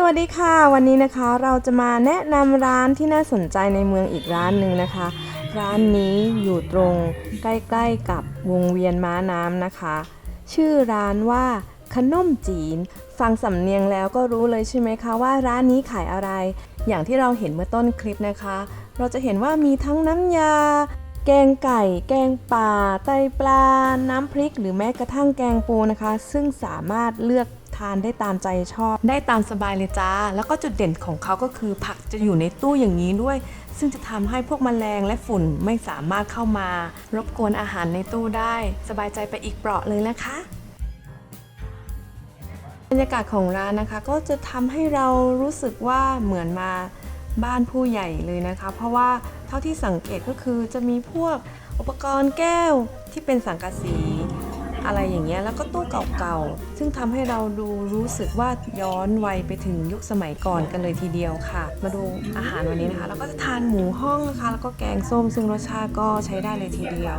สวัสดีค่ะ วันนี้นะคะเราจะมาแนะนำร้านที่น่าสนใจในเมืองอีกร้านหนึ่งนะคะ ร้านนี้อยู่ตรงใกล้ๆกับวงเวียนม้าน้ำนะคะ ชื่อร้านว่าขนมจีน ฟังสำเนียงแล้วก็รู้เลยใช่ไหมคะว่าร้านนี้ขายอะไร อย่างที่เราเห็นเมื่อต้นคลิปนะคะ เราจะเห็นว่ามีทั้งน้ำยา แกงไก่ แกงป่า ไตปลา น้ำพริก หรือแม้กระทั่งแกงปูนะคะ ซึ่งสามารถเลือก ทานได้ตามใจชอบ ได้ตามสบายเลยจ้า แล้วก็จุดเด่นของเขาก็คือผักจะอยู่ในตู้อย่างนี้ด้วย ซึ่งจะทำให้พวกแมลงและฝุ่นไม่สามารถเข้ามา รบกวนอาหารในตู้ได้ สบายใจไปอีกเปราะเลยนะคะบรรยากาศของร้านนะคะก็จะทำให้เรารู้สึกว่าเหมือนมาบ้านผู้ใหญ่เลยนะคะ เพราะว่าเท่าที่สังเกตก็คือจะมีพวกอุปกรณ์แก้วที่เป็นสังกะสี อะไรอย่างเงี้ยแล้วก็ตู้เก่าๆ ซึ่งทำให้เราดูรู้สึกว่าย้อนวัยไปถึงยุคสมัยก่อนกันเลยทีเดียวค่ะ มาดูอาหารวันนี้นะคะแล้วก็จะทานหมูห้องนะคะ แล้วก็แกงส้มซึ่งรสชาติก็ใช้ได้เลยทีเดียว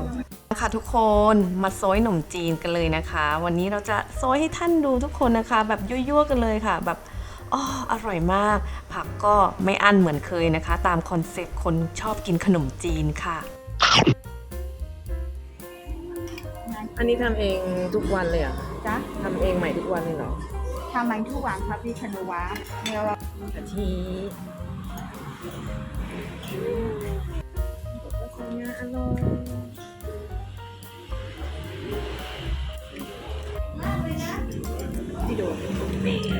นะคะทุกคนมาโซยหนมจีนกันเลยนะคะ วันนี้เราจะโซยให้ท่านดูทุกคนนะคะ แบบยั่วๆกันเลยค่ะ แบบอ๋ออร่อยมาก ผักก็ไม่อั้นเหมือนเคยนะคะ ตามคอนเซ็ปต์คนชอบกินขนมจีนค่ะ อันนี้ทำเองทุกวันเลยอะจ๊ะทำเองใหม่ทุกวันเลยเหรอทำมันทุกวันครับพี่ชนุวะเนื้อเรากะทิอร่อยที่ดูนี่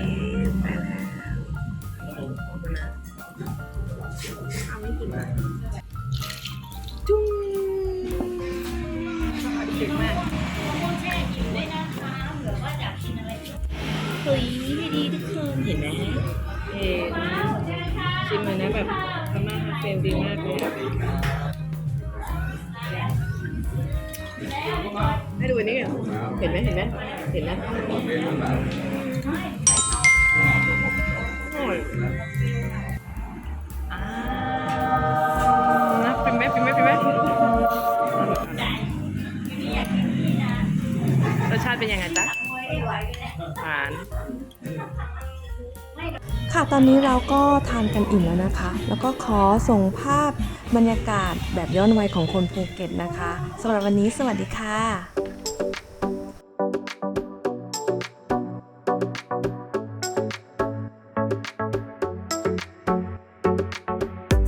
เฮ้ยดีทุกคนเห็นไหมเห็นชิมเลยนะแบบพม่าฮาเฟลดีมากเลยอะให้ดูอันนี้กันเห็นไหมเห็นไหมเห็นนะอร่อยอ่านะเป็นไหมเป็นไหมเป็นไหมรสชาติเป็นยังไงจ๊ะ หวานค่ะตอนนี้เราก็ทานกันอิ่มแล้วนะคะ แล้วก็ขอส่งภาพบรรยากาศแบบย้อนวัยของคนภูเก็ตนะคะสำหรับวันนี้สวัสดีค่ะ